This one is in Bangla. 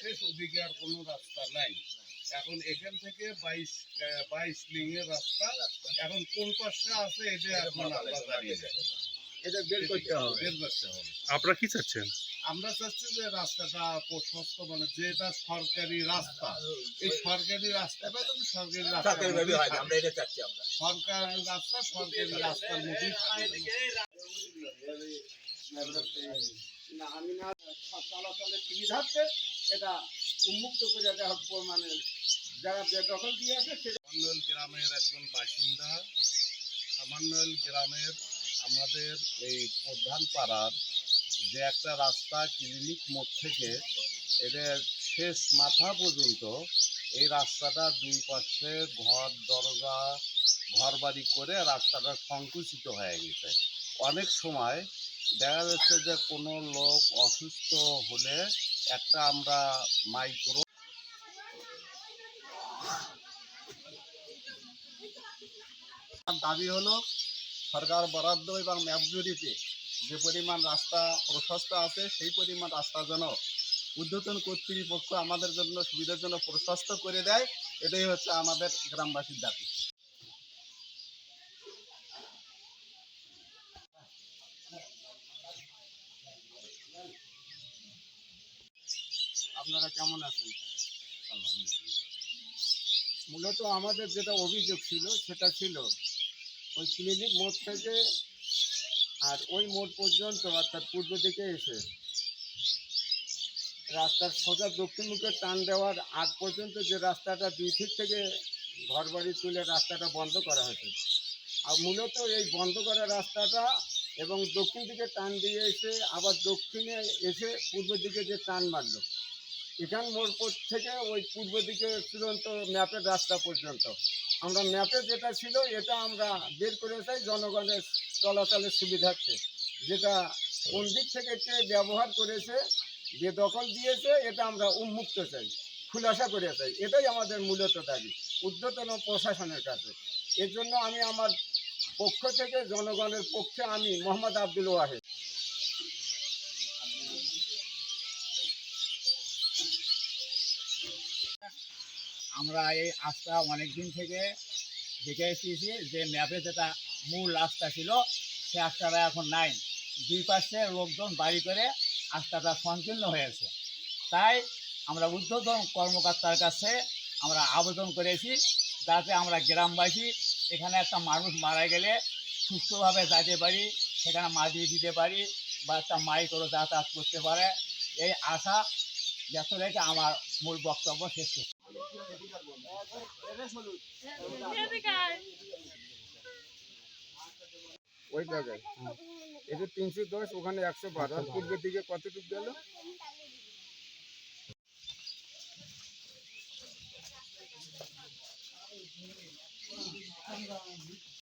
শেষ ওদিকে আর কোনো রাস্তা নাই। এখন এখান থেকে বাইশ বাইশ লিঙ্গের রাস্তা। এখন কোন পাশে আছে এটা এখন আমরা জানি না। এটা বের করতে হবে। বের করতে হবে। আপনারা কি চাচ্ছেন? আমরা চাচ্ছি যে রাস্তাটা প্রশস্ত মানে যেটা সরকারি রাস্তা। এই সরকারি রাস্তাটা যদি সরকারি রাস্তা সরকারিভাবে হয় না, আমরা এটা চাচ্ছি আমরা। সরকারি রাস্তা সরকারি রাস্তার। না আমি না চলাচলের সুবিধার্থে এটা উন্মুক্ত করে দেওয়া হোক, মানে যারা দখল দিয়ে আছে সেটা গ্রামের একজন বাসিন্দা খামান্নয়েল গ্রামের আমাদের এই প্রধান পাড়ার যে একটা রাস্তা ক্লিনিক মোড় থেকে এদের শেষ মাথা পর্যন্ত এই রাস্তাটা দুই পাশে ঘর দরজা ঘর বাড়ি করে রাস্তাটা সংকুচিত হয়ে গেছে। অনেক সময় দেখা যাচ্ছে যে কোনো লোক অসুস্থ হলে একটা আমরা মাইক্রো দাবি হলো সরকার বরাদ্দ এবং ম্যাপজুরিতে যে পরিমাণ রাস্তা প্রশস্ত আছে, সেই পরিমাণ রাস্তা যেন উদ্যতন কর্তৃপক্ষ আমাদের জন্য সুবিধার জন্য প্রশস্ত করে দেয়, এটাই হচ্ছে আমাদের গ্রামবাসীর দাবি। আপনারা কেমন আছেন? মূলত আমাদের যেটা অভিযোগ ছিল, সেটা ছিল ওই ক্লিনিক মোড় থেকে আর ওই মোড় পর্যন্ত, অর্থাৎ পূর্ব দিকে এসে রাস্তার সোজা দক্ষিণ মুখে টান দেওয়ার আগ পর্যন্ত যে রাস্তাটা দুই ফিট থেকে ঘর বাড়ি তুলে রাস্তাটা বন্ধ করা হয়েছে। আর মূলত এই বন্ধ করা রাস্তাটা এবং দক্ষিণ দিকে টান দিয়ে এসে, আবার দক্ষিণে এসে পূর্ব দিকে যে টান মারলো এখান মোড় থেকে ওই পূর্ব দিকে চূড়ান্ত ম্যাপের রাস্তা পর্যন্ত। আমরা ম্যাপে যেটা ছিল, এটা আমরা বের করে চাই জনগণের চলাচলের সুবিধার্থে। যেটা কোন দিক থেকে কে ব্যবহার করেছে, যে দখল দিয়েছে, এটা আমরা উন্মুক্ত চাই, খুলাসা করে চাই। এটাই আমাদের মূলত দাবি ঊর্ধ্বতন প্রশাসনের কাছে। এর জন্য আমি আমার পক্ষ থেকে, জনগণের পক্ষে আমি মোহাম্মদ আব্দুল ওয়াহেদ। আমরা এই আস্থা অনেক দিন থেকে দেখে এসেছি যে ম্যাপে যেটা মূল রাস্তা ছিল, সে রাস্তাটা এখন নাই। দুই পাশে লোকজন বাড়ি করে রাস্তাটা সংকীর্ণ হয়েছে। তাই আমরা ঊর্ধ্বতন কর্মকর্তার কাছে আমরা আবেদন করেছি যাতে আমরা গ্রামবাসী এখানে একটা মানুষ মারা গেলে সুস্থভাবে যেতে পারি, সেখানে মাদিয়ে দিতে পারি বা একটা মাই করে যাতায়াত করতে পারে। এই আশা ব্যস্ত রেখে আমার মূল বক্তব্য শেষ করছি। ওই জায়গায়। এটা তিনশো দশ, ওখানে একশো বারো। পূর্বের দিকে কতটুকু গেল?